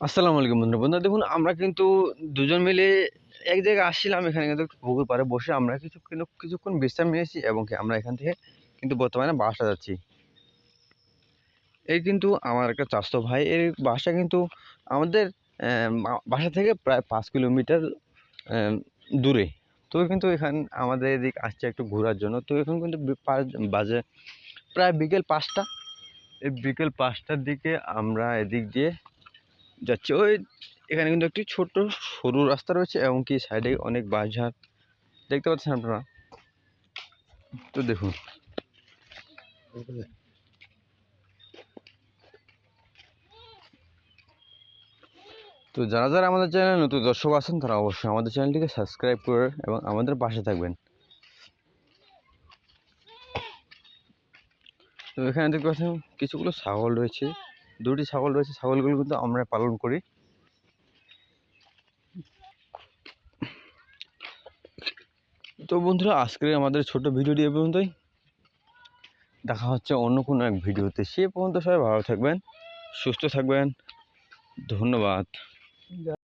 আসসালামু আলাইকুম বন্ধুরা। বন্ধুরা, দেখুন, আমরা কিন্তু দুজন মিলে এক জায়গায় আসছিলাম, এখানে কিন্তু পুকুর পাড়ে বসে আমরা কিছু কিন্তু কিছুক্ষণ বিশ্রাম নিয়েছি এবং কি আমরা এখান থেকে কিন্তু বর্তমানে বাসা যাচ্ছি। এই কিন্তু আমার একটা চাস্তো ভাই এর বাসা কিন্তু আমাদের বাসা থেকে প্রায় পাঁচ কিলোমিটার দূরে। তো কিন্তু এখান আমাদের এদিক আসছে একটু ঘোরার জন্য। তো এখন কিন্তু বাজে প্রায় বিকেল পাঁচটা। এই বিকেল পাঁচটার দিকে আমরা এদিক দিয়ে যাচ্ছি। ওই এখানে কিন্তু একটি ছোট সরু রাস্তা রয়েছে এবং কি সাইডে অনেক বাঁশঝাড় দেখতে পাচ্ছেন আপনারা? তো দেখুন। তো যারা যারা আমাদের চ্যানেলে নতুন দর্শক আছেন, তারা অবশ্যই আমাদের চ্যানেলটিকে সাবস্ক্রাইব করে এবং আমাদের পাশে থাকবেন। তো এখানে দেখতে পাচ্ছেন, কিছুগুলো ছাগল রয়েছে। দুটি ছাগল রয়েছে, ছাগলগুলো কিন্তু আমরা পালন করি। তো বন্ধুরা, আজকের আমাদের ছোট ভিডিওটি এ পর্যন্তই। দেখা হচ্ছে অন্য কোনো এক ভিডিওতে। সে পর্যন্ত সবাই ভালো থাকবেন, সুস্থ থাকবেন। ধন্যবাদ।